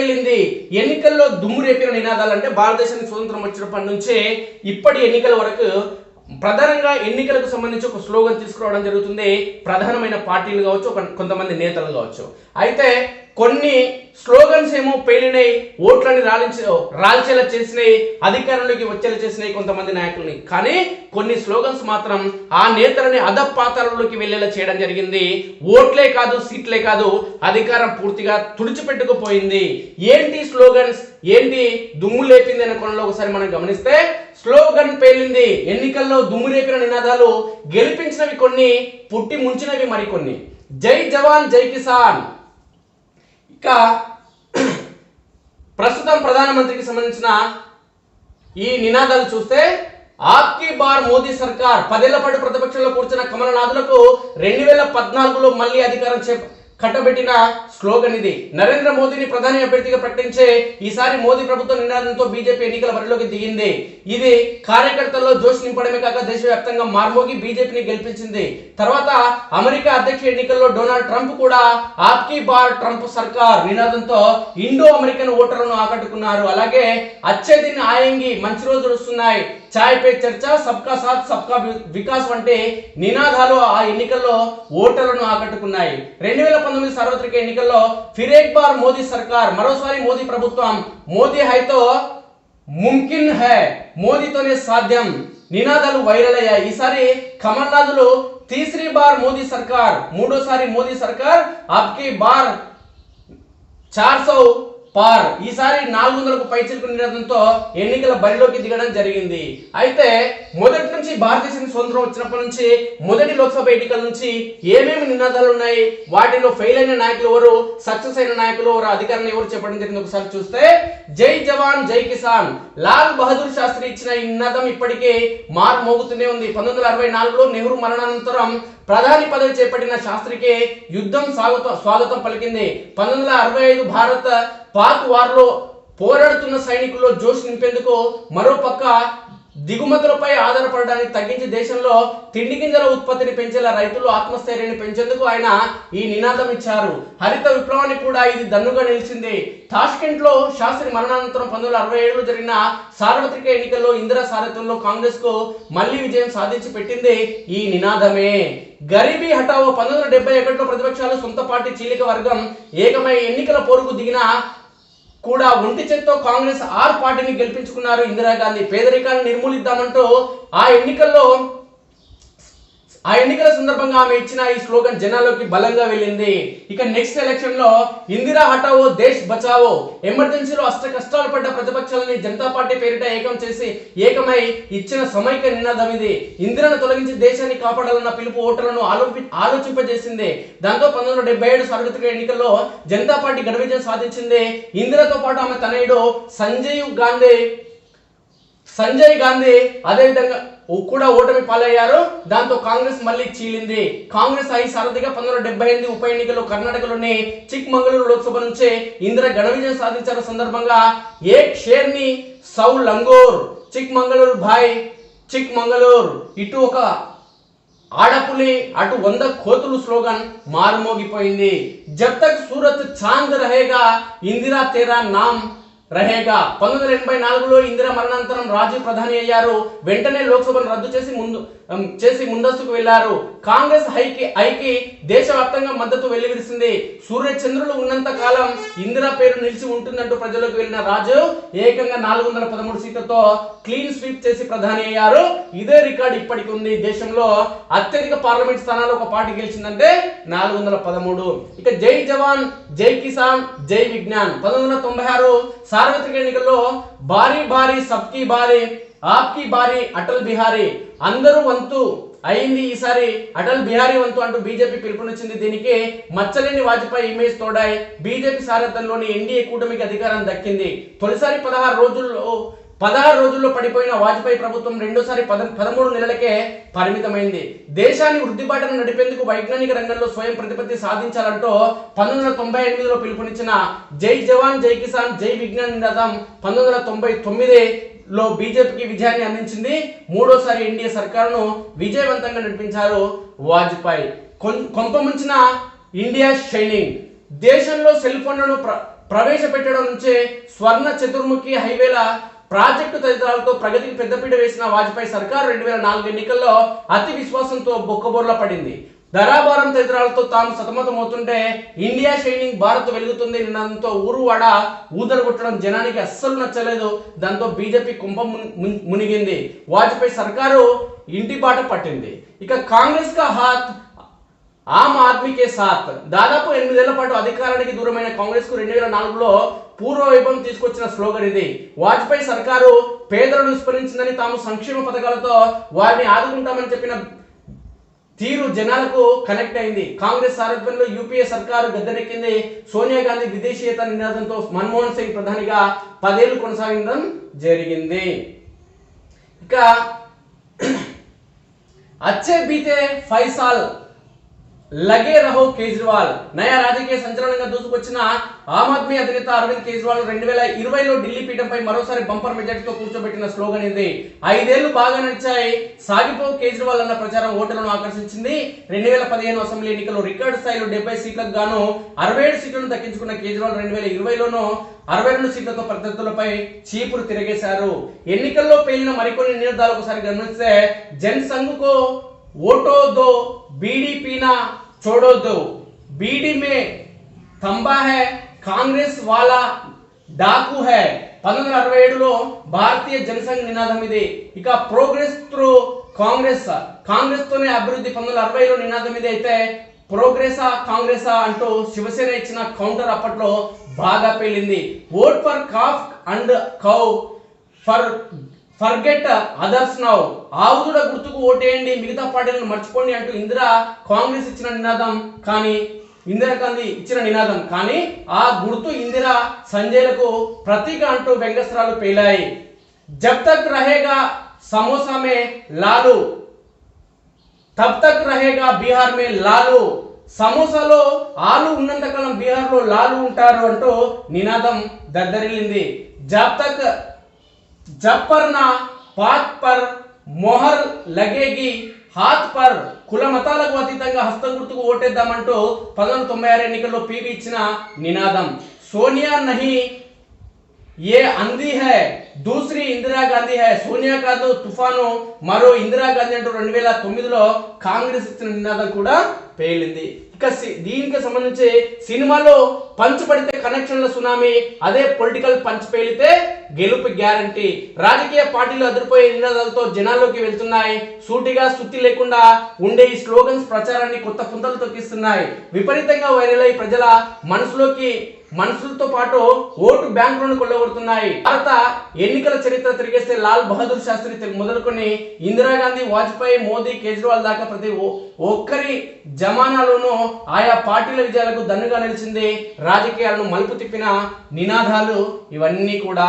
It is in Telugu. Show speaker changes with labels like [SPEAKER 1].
[SPEAKER 1] పేలింది ఎన్నికల్లో దుమ్ము రేపిన నినాదాలు అంటే భారతదేశానికి స్వతంత్రం వచ్చినప్పటి నుంచే ఇప్పటి ఎన్నికల వరకు ప్రధానంగా ఎన్నికలకు సంబంధించి ఒక స్లోగన్ తీసుకురావడం జరుగుతుంది. ప్రధానమైన పార్టీలు కావచ్చు ఒక- కొంతమంది నేతలు కావచ్చు. అయితే కొన్ని స్లోగన్స్ ఏమో పేలినాయి ఓట్లని రాలించ రాల్చేలా చేసినాయి అధికారంలోకి వచ్చేలా చేసినాయి కొంతమంది నాయకుల్ని. కానీ కొన్ని స్లోగన్స్ మాత్రం ఆ నేతలని అధపాతాలలోకి వెళ్ళేలా చేయడం జరిగింది. ఓట్లే కాదు సీట్లే కాదు అధికారం పూర్తిగా తుడిచిపెట్టుకుపోయింది. ఏంటి స్లోగన్స్? ఏంటి దుమ్ము లేపింది అనే కొనలో ఒకసారి మనం గమనిస్తే స్లోగన్ పేలింది. ఎన్నికల్లో దుమ్మురేపిన నినాదాలు గెలిపించినవి కొన్ని పుట్టి ముంచినవి మరికొన్ని. జై జవాన్ జై కిసాన్. ఇక ప్రస్తుతం ప్రధానమంత్రికి సంబంధించిన ఈ నినాదాలు చూస్తే ఆప్కి బార్ మోదీ సర్కార్ పదేళ్ళ పాటు ప్రతిపక్షంలో కూర్చున్న కమలనాథులకు రెండు వేల పద్నాలుగులో మళ్ళీ అధికారం చే కట్టబెట్టిన స్లోగన్ ఇది. నరేంద్ర మోదీని ప్రధాని అభ్యర్థిగా ప్రకటించే ఈసారి మోదీ ప్రభుత్వ నినాదంతో బీజేపీ ఎన్నికల బరిలోకి దిగింది. ఇది కార్యకర్తల్లో జోష్ నింపడమే కాక దేశవ్యాప్తంగా మార్మోగి బీజేపీని గెలిపించింది. తర్వాత అమెరికా అధ్యక్ష ఎన్నికల్లో డొనాల్డ్ ట్రంప్ కూడా ఆప్కి బార్ ట్రంప్ సర్కార్ నినాదంతో ఇండో అమెరికన్ ఓటర్లను ఆకట్టుకున్నారు. అలాగే అచ్చేదిన్ ఆయంగి మంచి రోజులు వస్తున్నాయి. చాయ్ పే చర్చ సబ్కా సాత్ సబ్కా వికాస్ వంటి నినాదాలు ఆ ఎన్నికల్లో ఓటర్లను ఆకట్టుకున్నాయి. రెండు వేల పంతొమ్మిది సార్వత్రిక ఎన్నికల్లో ఫిరేక్ బార్ మోదీ సర్కార్ మరోసారి మోదీ ప్రభుత్వం. మోదీ హైతో ముమ్కిన్ హై మోదీతోనే సాధ్యం. నినాదాలు వైరల్ అయ్యాయి. ఈసారి కమల్నాథులు తీసరి బార్ మోదీ సర్కార్ మూడోసారి మోదీ సర్కార్ అబ్కి బార్ చార్ సౌ పార్. ఈసారి నాలుగు వందలకు పైచిలకు నినాదంతో ఎన్నికల బరిలోకి దిగడం జరిగింది. అయితే మొదటి నుంచి భారతదేశం స్వతంత్రం వచ్చినప్పటి నుంచి మొదటి లోక్సభ ఎన్నికల నుంచి ఏమేమి నినాదాలు ఉన్నాయి వాటిలో ఫెయిల్ అయిన నాయకులు ఎవరు సక్సెస్ అయిన నాయకులు ఎవరు అధికారులు ఎవరు చెప్పడం జరిగింది ఒకసారి చూస్తే జై జవాన్ జై కిసాన్. లాల్ బహదూర్ శాస్త్రి ఇచ్చిన ఈ నినాదం ఇప్పటికే మారు మోగుతూనే ఉంది. పంతొమ్మిది వందల అరవై నాలుగులో నెహ్రూ మరణానంతరం ప్రధాని పదవి చేపట్టిన శాస్త్రికి యుద్ధం స్వాగతం స్వాగతం పలికింది. పంతొమ్మిది వందల అరవై ఐదు భారత పాక్ వార్లో పోరాడుతున్న సైనికుల్లో జోష్ నింపేందుకు మరోపక్క దిగుమతులపై ఆధారపడడానికి తగ్గించి దేశంలో తిండి గింజల ఉత్పత్తిని పెంచేలా రైతులు ఆత్మస్థైర్యాన్ని పెంచేందుకు ఆయన ఈ నినాదం ఇచ్చారు. హరిత విప్లవానికి కూడా ఇది దన్నుగా నిలిచింది. తాష్కెంట్లో శాస్త్రి మరణానంతరం పంతొమ్మిది వందల అరవై ఏడులో జరిగిన సార్వత్రిక ఎన్నికల్లో ఇందిరా సారథ్యంలో కాంగ్రెస్కు మళ్ళీ విజయం సాధించి పెట్టింది ఈ నినాదమే. గరీబీ హఠావో పంతొమ్మిది వందల డెబ్బై ఒకటిలో ప్రతిపక్షాలు సొంత పార్టీ చీలిక వర్గం ఏకమై ఎన్నికల పోరుకు దిగిన కూడా ఒంటి చేత్తో కాంగ్రెస్ ఆర్ పార్టీని గెలిపించుకున్నారు. ఇందిరాగాంధీ పేదరికాన్ని నిర్మూలిద్దామంటూ ఆ ఎన్నికల్లో ఆ ఎన్నికల సందర్భంగా ఆమె ఇచ్చిన ఈ స్లోగన్ జనాల్లోకి బలంగా వెళ్ళింది. ఇక నెక్స్ట్ ఎలక్షన్లో ఇందిరా హటావో దేశ్ బచావో ఎమర్జెన్సీలో అష్ట కష్టాలు పడ్డ ప్రజల్ని జనతా పార్టీ పేరిట ఏకం చేసి ఏకమై ఇచ్చిన సమైక్య నినాదం ఇది ఇందిరను తొలగించి దేశాన్ని కాపాడాలన్న పిలుపు ఓటర్లను ఆలోపి ఆలోచింపజేసింది. దాంతో పంతొమ్మిది వందల డెబ్బై ఏడు సార్వత్రిక ఎన్నికల్లో జనతా పార్టీ ఘన విజయం సాధించింది. ఇందిరతో పాటు ఆమె తనయుడు సంజయ్ గాంధీ. సంజయ్ గాంధీ అదేవిధంగా కూడా ఓటమి పాలయ్యారు. దాంతో కాంగ్రెస్ మళ్ళీ చీలింది. కాంగ్రెస్ ఐదు సారథిగా పంతొమ్మిది వందల డెబ్బై ఎనిమిది ఉప ఎన్నికల్లో కర్ణాటకలోని చిక్మంగళూరు లోక్సభ నుంచి ఇందిర ఘన విజయం సాధించిన సందర్భంగా ఏ షేర్ని? సౌ లంగోర్ చిక్మంగళూరు భాయ్ చిక్మంగళూరు. ఇటు ఒక ఆడపులి అటు వంద కోతులు స్లోగన్ మారుమోగిపోయింది. జబ్ తక్ సూరత్ చాంద్ రహేగా ఇందిరా తేరా నామ్ రహేగా పంతొమ్మిది వందల ఎనభై నాలుగులో ఇందిరా మరణాంతరం రాజీవ్ ప్రధాని అయ్యారు. వెంటనే లోక్సభను రద్దు చేసి ముందు చేసి ముందస్తుకు వెళ్ళారు. కాంగ్రెస్ హైకి ఐకి దేశవ్యాప్తంగా మద్దతు వెల్లివిరిసింది. సూర్య చంద్రులు ఉన్నంత కాలం ఇందిరా పేరు నిలిచి ఉంటుందంటూ ప్రజలకు వెళ్ళిన రాజు ఏకంగా నాలుగు వందల పదమూడు సీట్లతో క్లీన్ స్వీప్ చేసి ప్రధాని అయ్యారు. ఇదే రికార్డు ఇప్పటికి ఉంది. దేశంలో అత్యధిక పార్లమెంట్ స్థానాలు ఒక పార్టీ గెలిచిందంటే నాలుగు వందల పదమూడు. ఇక జై జవాన్ జై కిసాన్ జై విజ్ఞాన్. పంతొమ్మిది వందల తొంభై ఆరు సార్వత్రిక ఎన్నికల్లో భారీ భారీ సబ్కి భారీ ఆప్కి భారీ అటల్ బిహారీ అందరూ వంతు అయింది ఈసారి అటల్ బిహారీ వంతు అంటూ బీజేపీ పిలుపునిచ్చింది. దీనికి మచ్చలేని వాజ్పేయి ఇమేజ్ తోడాయి బీజేపీ సారథ్యంలోని ఎన్డీఏ కూటమికి అధికారం దక్కింది. తొలిసారి పదహారు రోజుల్లో పదహారు రోజుల్లో పడిపోయిన వాజ్పేయి ప్రభుత్వం రెండోసారి పద పదమూడు నెలలకే పరిమితమైంది. దేశాన్ని వృద్ధిపాటన నడిపేందుకు వైజ్ఞానిక రంగంలో స్వయం ప్రతిపత్తి సాధించాలంటూ పంతొమ్మిది వందల తొంభై ఎనిమిదిలో పిలుపునిచ్చిన జై జవాన్ జై కిసాన్ జై విజ్ఞాన్ నినాదం పంతొమ్మిది వందల తొంభై తొమ్మిది లో బీజేపీకి విజయాన్ని అందించింది. మూడోసారి ఎన్డీఏ సర్కారును విజయవంతంగా నడిపించారు వాజ్పేయి. కొం- కొంపముంచిన ఇండియా షైనింగ్. దేశంలో సెల్ ఫోన్లను ప్ర ప్రవేశపెట్టడం నుంచే స్వర్ణ చతుర్ముఖి హైవేల ప్రాజెక్టు తదితరాలతో ప్రగతికి పెద్దపీట వేసిన వాజ్పేయి సర్కారు రెండు వేల నాలుగు ఎన్నికల్లో అతి విశ్వాసంతో బొక్కబోర్ల పడింది. ధరాభారం తదితరాలతో తాము సతమతమవుతుంటే ఇండియా షైనింగ్ భారత్ వెలుగుతుంది నిన్నంతో ఊరు ఊదరగొట్టడం ఊదలు కొట్టడం జనానికి అస్సలు నచ్చలేదు. దాంతో బీజేపీ కుంభం మునిగింది. వాజ్పేయి సర్కారు ఇంటి బాట పట్టింది. ఇక కాంగ్రెస్ కా హాత్ ఆమ్ ఆద్మీకే సాత్. దాదాపు ఎనిమిదేళ్ళ పాటు అధికారానికి దూరమైన కాంగ్రెస్కు రెండు వేల నాలుగులో పూర్వ వైభవం తీసుకొచ్చిన స్లోగన్ ఇది. వాజ్పేయి సర్కారు పేదలను విస్మరించిందని తాము సంక్షేమ పథకాలతో వారిని ఆదుకుంటామని చెప్పిన తీరు జనాలకు కనెక్ట్ అయింది. కాంగ్రెస్ సారథ్యంలో యూపీఏ సర్కారు గద్దెనెక్కింది. సోనియా గాంధీ విదేశీయత నినాదంతో మన్మోహన్ సింగ్ ప్రధానిగా పదేళ్ళు కొనసాగించడం జరిగింది. ఇక అచ్చే బీతే ఫైసాల్. లగే రహో కేజ్రీవాల్. నయా రాజకీయ సంచలనంగా దూసుకొచ్చిన ఆమ్ ఆద్మీ అధినేత అరవింద్ కేజ్రీవాల్ రెండు వేల ఇరవైలో ఢిల్లీ పీఠంపై మరోసారి బంపర్ మెజార్టీతో కూర్చోబెట్టిన స్లోగన్ ఇది ఐదేళ్ళు బాగా నడిచాయి. సాగిపో కేజ్రీవాల్ అన్న ప్రచారం ఓటర్లను ఆకర్షించింది. రెండు వేల పదిహేను అసెంబ్లీ ఎన్నికల్లో రికార్డు స్థాయిలో డెబ్బై సీట్లకు గాను అరవై ఏడు సీట్లను దక్కించుకున్న కేజ్రీవాల్ రెండు వేల ఇరవైలోనూ అరవై రెండు సీట్లతో ప్రత్యర్థులపై చీపురు తిరిగేశారు. ఎన్నికల్లో పేలిన మరికొన్ని నినాదాలు ఒకసారి గమనిస్తే జన్ సంఘ్కు ఓటో దో బీడీ పీనా छोड़ो दो बीडी में తంబా హై కాంగ్రెస్ వాలా డాకు హై పంతొమ్మిది వందల అరవై ఏడులో భారతీయ జనసంఘ్ నినాదం ఇది ఇక ప్రోగ్రెస్ త్రూ కాంగ్రెస్ కాంగ్రెస్ తోనే అభివృద్ధి పంతొమ్మిది వందల అరవైలో నినాదం ఇది అయితే ప్రోగ్రెసా కాంగ్రెసా అంటూ శివసేన ఇచ్చిన కౌంటర్ అప్పట్లో బాగా పేలింది vote for calf and cow for forget others now ఆవుదుడ గుర్తుకు ఓటేయండి మిగతా పార్టీలను మర్చిపోండి అంటూ ఇందిరా కాంగ్రెస్ ఇచ్చిన నినాదం. కానీ ఇందిరా గాంధీ ఇచ్చిన నినాదం. కానీ ఆ గుర్తు ఇందిరా సంజయ్లకు ప్రతీక అంటూ వ్యంగ్యస్త్రాలు పేలాయి. జబ్ తక్ రహేగా సమోసా మే లాలు. తబ్ తక్ రహేగా బీహార్ మే లాలు. సమోసాలో ఆలు ఉన్నంతకాలం బీహార్లో లాలు ఉంటారు అంటూ నినాదం దద్దరిల్లింది. జబ్ తక్ జబ్ నా పాత్ పర్ మొహర్ లగేగి హాత్ పర్ కుల మతాలకు అతీతంగా హస్తం గుర్తుకు ఓటేద్దామంటూ పంతొమ్మిది తొంభై ఆరు ఎన్నికల్లో పీవీ ఇచ్చిన నినాదం. సోనియా నహి ఏ అంది హై దూసరి ఇందిరా గాంధీ హై సోనియా కాదు తుఫాను మరో ఇందిరా గాంధీ అంటూ రెండు వేల తొమ్మిదిలో కాంగ్రెస్ ఇచ్చిన నినాదం కూడా పేలింది. ఇక దీనికి సంబంధించి సినిమాలో పంచ్ పడితే కనెక్షన్ల సునామీ అదే పొలిటికల్ పంచ్ పేలితే గెలుపు గ్యారంటీ. రాజకీయ పార్టీలు అదిరిపోయే నినాదాలతో జనాల్లోకి వెళ్తున్నాయి. సూటిగా సుత్తి లేకుండా ఉండే ఈ స్లోగన్స్ ప్రచారాన్ని కొత్త పుంతలు తొక్కిస్తున్నాయి. విపరీతంగా వైరల్ అయి ప్రజల మనసులోకి మనసులతో పాటు ఓటు బ్యాంకులను కొల్లగొడుతున్నాయి. భారత ఎన్నికల చరిత్ర తిరిగేస్తే లాల్ బహదూర్ శాస్త్రి మొదలుకొని ఇందిరాగాంధీ వాజ్పేయి మోదీ కేజ్రీవాల్ దాకా ప్రతి ఒక్కరి జమానాలోనూ ఆయా పార్టీల విజయాలకు దన్నుగా నిలిచింది రాజకీయాలను మలుపు తిప్పిన నినాదాలు ఇవన్నీ కూడా.